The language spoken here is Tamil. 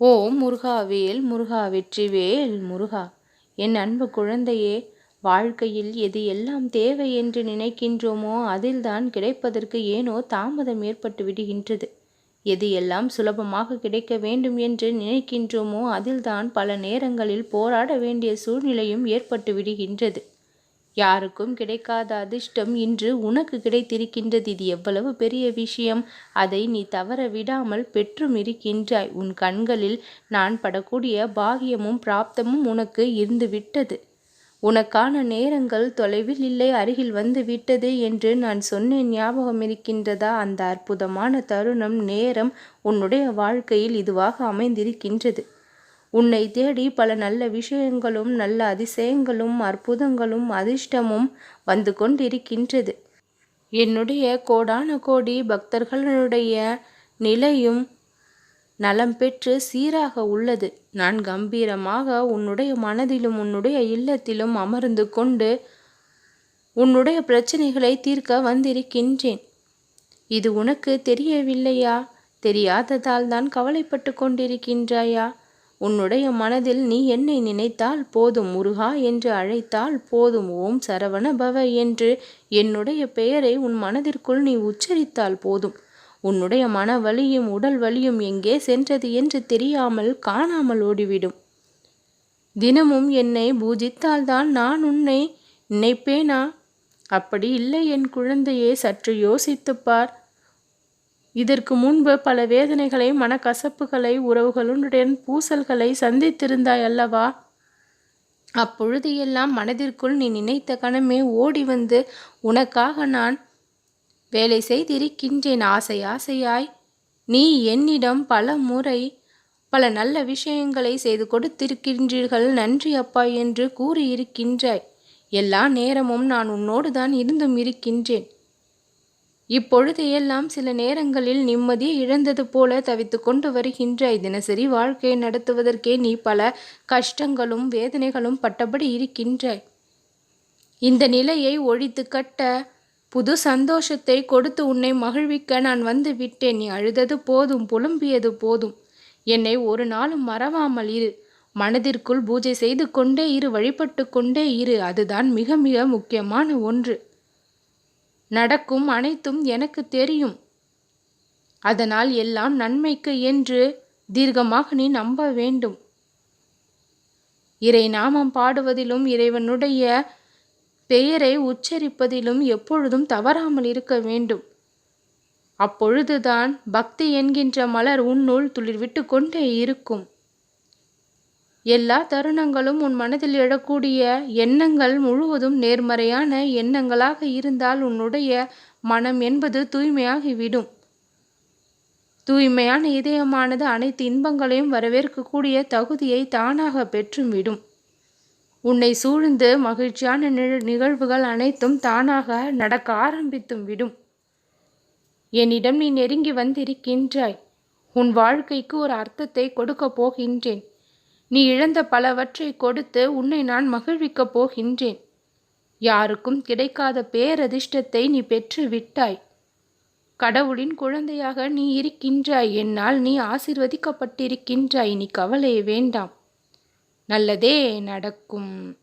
ஓம் முருகாவேல் முருகா வெற்றிவேல் முருகா என் அன்பு குழந்தையே வாழ்க்கையில் எது எல்லாம் தேவை என்று நினைக்கின்றோமோ அதில்தான் கிடைப்பதற்கு ஏனோ தாமதம் ஏற்பட்டு விடுகின்றது. எது எல்லாம் சுலபமாக கிடைக்க வேண்டும் என்று நினைக்கின்றோமோ அதில்தான் பல நேரங்களில் போராட வேண்டிய சூழ்நிலையும் ஏற்பட்டு விடுகின்றது. யாருக்கும் கிடைக்காத அதிர்ஷ்டம் இன்று உனக்கு கிடைத்திருக்கின்றது. இது எவ்வளவு பெரிய விஷயம். அதை நீ தவற விடாமல் பெற்றும் இருக்கின்றாய். உன் கண்களில் நான் படக்கூடிய பாகியமும் பிராப்தமும் உனக்கு இருந்து விட்டது உனக்கான நேரங்கள் தொலைவில் இல்லை அருகில் வந்து விட்டது என்று நான் சொன்னேன். ஞாபகம் இருக்கின்றதா? அந்த அற்புதமான தருணம் நேரம் உன்னுடைய வாழ்க்கையில் இதுவாக அமைந்திருக்கின்றது. உன்னை தேடி பல நல்ல விஷயங்களும் நல்ல அதிசயங்களும் அற்புதங்களும் அதிர்ஷ்டமும் வந்து கொண்டிருக்கின்றது. என்னுடைய கோடான கோடி பக்தர்களுடைய நிலையும் நலம் பெற்று சீராக உள்ளது. நான் கம்பீரமாக உன்னுடைய மனதிலும் உன்னுடைய இல்லத்திலும் அமர்ந்து கொண்டு உன்னுடைய பிரச்சனைகளை தீர்க்க வந்திருக்கின்றேன். இது உனக்கு தெரியவில்லையா? தெரியாததால் தான் கவலைப்பட்டு கொண்டிருக்கின்றாயா? உன்னுடைய மனதில் நீ என்னை நினைத்தால் போதும் முருகா என்று அழைத்தால் போதும் ஓம் சரவண பவ என்று என்னுடைய பெயரை உன் மனதிற்குள் நீ உச்சரித்தால் போதும். உன்னுடைய மன வலியும் உடல் வலியும் எங்கே சென்றது என்று தெரியாமல் காணாமல் ஓடிவிடும். தினமும் என்னை பூஜித்தால்தான் நான் உன்னை நினைப்பேனா? அப்படி இல்லை என் குழந்தையே சற்று யோசித்துப்பார் இதற்கு முன்பு பல வேதனைகளை மனக்கசப்புகளை உறவுகளுடன் பூசல்களை சந்தித்திருந்தாய் அல்லவா? அப்பொழுது எல்லாம் மனதிற்குள் நீ நினைத்த கணமே ஓடி வந்து உனக்காக நான் வேலை செய்திருக்கின்றேன். ஆசை ஆசையாய் நீ என்னிடம் பல முறை பல நல்ல விஷயங்களை செய்து கொடுத்திருக்கின்றீர்கள். நன்றி அப்பா என்று கூறியிருக்கின்றாய். எல்லா நேரமும் நான் உன்னோடு தான் இருந்தும் இருக்கின்றேன். இப்பொழுது எல்லாம் சில நேரங்களில் நிம்மதி இழந்தது போல தவித்து கொண்டு வருகின்றாய் தினசரி வாழ்க்கையை நடத்துவதற்கே நீ பல கஷ்டங்களும் வேதனைகளும் பட்டபடி இருக்கின்றாய் இந்த நிலையை ஒழித்து கட்ட புது சந்தோஷத்தை கொடுத்து உன்னை மகிழ்விக்க நான் வந்து விட்டேன். நீ அழுதது போதும் புலம்பியது போதும். என்னை ஒரு நாளும் மறவாமல் இரு. மனதிற்குள் பூஜை செய்து கொண்டே இரு வழிபட்டு கொண்டே இரு. அதுதான் மிக மிக முக்கியமான ஒன்று. நடக்கும் அனைத்தும் எனக்கு தெரியும். அதனால் எல்லாம் நன்மைக்கு என்று தீர்க்கமாக நீ நம்ப வேண்டும். இறை நாமம் பாடுவதிலும் இறைவனுடைய பெயரை உச்சரிப்பதிலும் எப்பொழுதும் தவறாமல் இருக்க வேண்டும். அப்பொழுதுதான் பக்தி என்கின்ற மலர் உன்னுள் துளிர்விட்டு கொண்டே இருக்கும். எல்லா தருணங்களும் உன் மனதில் எழக்கூடிய எண்ணங்கள் முழுவதும் நேர்மறையான எண்ணங்களாக இருந்தால் உன்னுடைய மனம் என்பது தூய்மையாகிவிடும். தூய்மையான இதயமானது அனைத்து இன்பங்களையும் வரவேற்கக்கூடிய தகுதியை தானாக பெற்றும் விடும் உன்னை சூழ்ந்து மகிழ்ச்சியான நிகழ்வுகள் அனைத்தும் தானாக நடக்க ஆரம்பித்தும் விடும். என்னிடம் நீ நெருங்கி வந்திருக்கின்றாய். உன் வாழ்க்கைக்கு ஒரு அர்த்தத்தை கொடுக்கப் போகின்றேன். நீ இழந்த பலவற்றை கொடுத்து உன்னை நான் மகிழ்விக்கப் போகின்றேன். யாருக்கும் கிடைக்காத பேரதிர்ஷ்டத்தை நீ பெற்று விட்டாய் கடவுளின் குழந்தையாக நீ இருக்கின்றாய். என்னால் நீ ஆசிர்வதிக்கப்பட்டிருக்கின்றாய். நீ கவலை வேண்டாம். நல்லதே நடக்கும்.